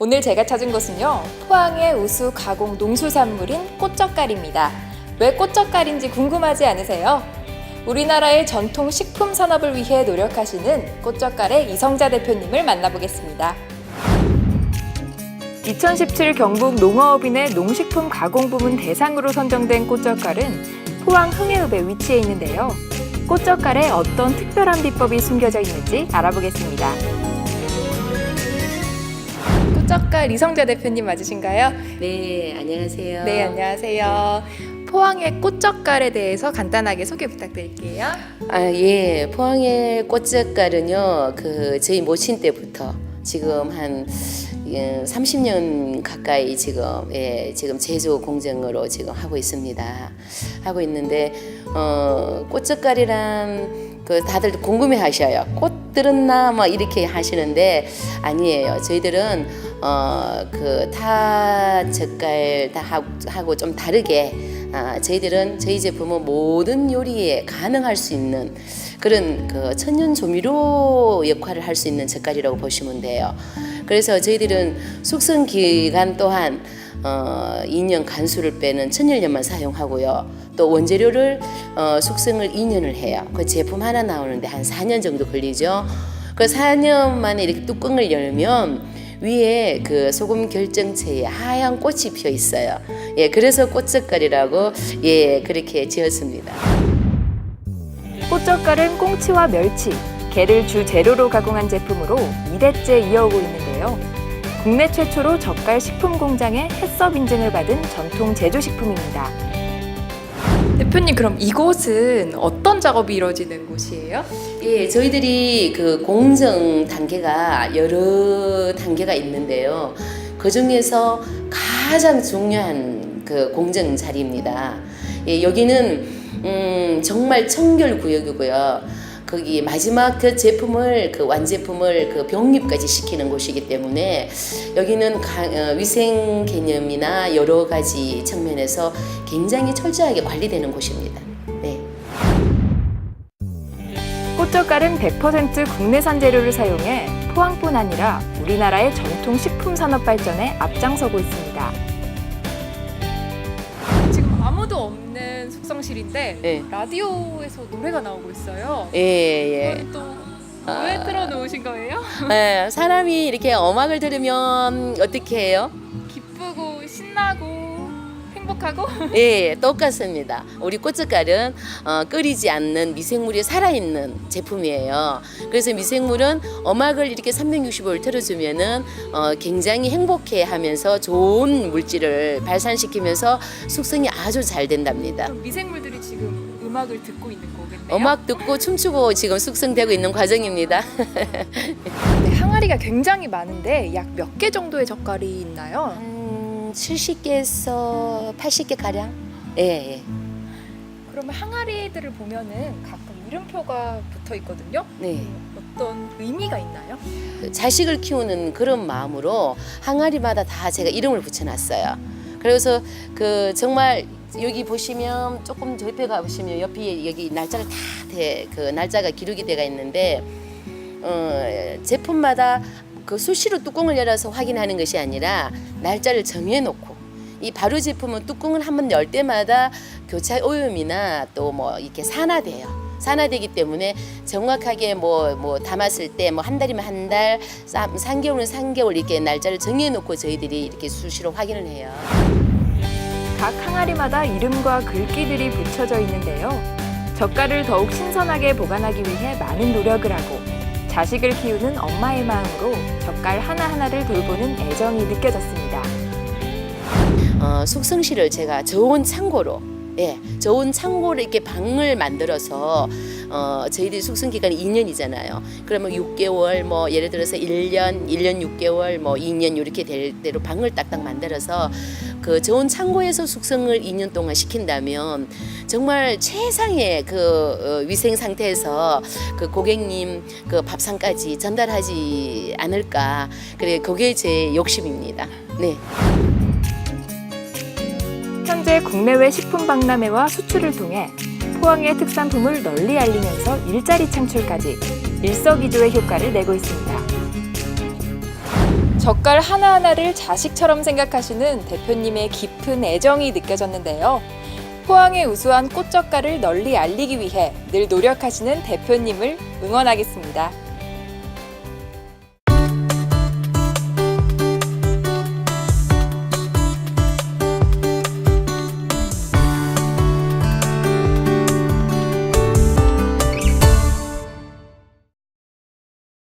오늘 제가 찾은 곳은요, 포항의 우수 가공 농수산물인 꽃젓갈입니다. 왜 꽃젓갈인지 궁금하지 않으세요? 우리나라의 전통 식품 산업을 위해 노력하시는 꽃젓갈의 이성자 대표님을 만나보겠습니다. 2017 경북 농어업인의 농식품 가공 부문 대상으로 선정된 꽃젓갈은 포항 흥해읍에 위치해 있는데요. 꽃젓갈에 어떤 특별한 비법이 숨겨져 있는지 알아보겠습니다. 꽃젓갈 이성자 대표님 맞으신가요? 네, 안녕하세요. 네, 안녕하세요. 포항의 꽃젓갈에 대해서 간단하게 소개 부탁드릴게요. 아, 예. 포항의 꽃젓갈은요, 그, 저희 모친 때부터 지금 한 예, 30년 가까이 지금, 예, 지금 제조 공정으로 지금 하고 있습니다. 하고 있는데, 어, 꽃젓갈이란 그 다들 궁금해 하셔요. 꽃 들었나? 뭐 이렇게 하시는데, 아니에요. 저희들은, 어, 그, 타 젓갈 다 하고, 좀 다르게, 아, 저희들은 저희 제품은 모든 요리에 가능할 수 있는 그런 그 천연 조미료 역할을 할 수 있는 젓갈이라고 보시면 돼요. 그래서 저희들은 숙성 기간 또한 어, 2년 간수를 빼는 천연염만 사용하고요. 또 원재료를 어, 숙성을 2년을 해요. 그 제품 하나 나오는데 한 4년 정도 걸리죠. 그 4년 만에 이렇게 뚜껑을 열면 위에 그 소금 결정체에 하얀 꽃이 피어 있어요. 예, 그래서 꽃젓갈이라고 예 그렇게 지었습니다. 꽃젓갈은 꽁치와 멸치, 게를 주 재료로 가공한 제품으로 2대째 이어오고 있는데요. 국내 최초로 젓갈 식품 공장의 해썹 인증을 받은 전통 제조식품입니다. 대표님 그럼 이곳은 어떤 작업이 이루어지는 곳이에요? 예, 저희들이 그 공정 단계가 여러 단계가 있는데요. 그 중에서 가장 중요한 그 공정 자리입니다. 예, 여기는 음, 정말 청결 구역이고요. 거기 마지막 그 제품을 그 완제품을 그 병립까지 시키는 곳이기 때문에 여기는 가, 어, 위생 개념이나 여러 가지 측면에서 굉장히 철저하게 관리되는 곳입니다. 네. 꽃젓갈은 100% 국내산 재료를 사용해 포항뿐 아니라 우리나라의 전통 식품 산업 발전에 앞장서고 있습니다. 아무도 없는 숙성실인데 네. 라디오에서 노래가 나오고 있어요. 예, 예. 이건 또왜 아. 틀어놓으신 거예요? 예, 사람이 이렇게 음악을 들으면 어떻게 해요? 기쁘고 신나고 행복하고 예, 똑같습니다. 우리 꽃젓갈은 어, 끓이지 않는 미생물이 살아있는 제품이에요. 그래서 미생물은 음악을 이렇게 360을 틀어주면은 어, 굉장히 행복해 하면서 좋은 물질을 발산시키면서 숙성이 아주 잘 된답니다. 그럼 미생물들이 지금 음악을 듣고 있는 거겠네요. 음악 듣고 춤추고 지금 숙성되고 있는 과정입니다. 네, 항아리가 굉장히 많은데 약 몇 개 정도의 젓갈이 있나요? 한 70개에서 80개 가량. 예, 예. 그러면 항아리들을 보면은 가끔 이름표가 붙어 있거든요. 네. 어떤 의미가 있나요? 자식을 키우는 그런 마음으로 항아리마다 다 제가 이름을 붙여놨어요. 그래서 그 정말 여기 보시면 조금 저 옆에 가 보시면 옆에 여기 날짜가 다 그 날짜가 기록이 돼가 있는데 어, 제품마다 그 수시로 뚜껑을 열어서 확인하는 것이 아니라 날짜를 정해놓고 이 발효 제품은 뚜껑을 한 번 열 때마다 교차 오염이나 또 뭐 이렇게 산화돼요. 산화되기 때문에 정확하게 뭐 뭐 담았을 때 뭐 한 달이면 한 달, 3개월은 3개월 이렇게 날짜를 정해놓고 저희들이 이렇게 수시로 확인을 해요. 각 항아리마다 이름과 글귀들이 붙여져 있는데요. 젓갈을 더욱 신선하게 보관하기 위해 많은 노력을 하고 자식을 키우는 엄마의 마음으로 젓갈 하나하나를 돌보는 애정이 느껴졌습니다. 어, 숙성실을 제가 좋은 창고로 예, 좋은 창고를 이렇게 방을 만들어서 어, 저희들이 숙성 기간이 2년이잖아요. 그러면 6개월 뭐 예를 들어서 1년, 1년 6개월 뭐 2년 이렇게 될 대로 방을 딱딱 만들어서 그 좋은 창고에서 숙성을 2년 동안 시킨다면 정말 최상의 그 어, 위생 상태에서 그 고객님 그 밥상까지 전달하지 않을까. 그래 그게 제 욕심입니다. 네. 현재 국내외 식품 박람회와 수출을 통해 포항의 특산품을 널리 알리면서 일자리 창출까지 일석이조의 효과를 내고 있습니다. 젓갈 하나하나를 자식처럼 생각하시는 대표님의 깊은 애정이 느껴졌는데요. 포항의 우수한 꽃젓갈을 널리 알리기 위해 늘 노력하시는 대표님을 응원하겠습니다.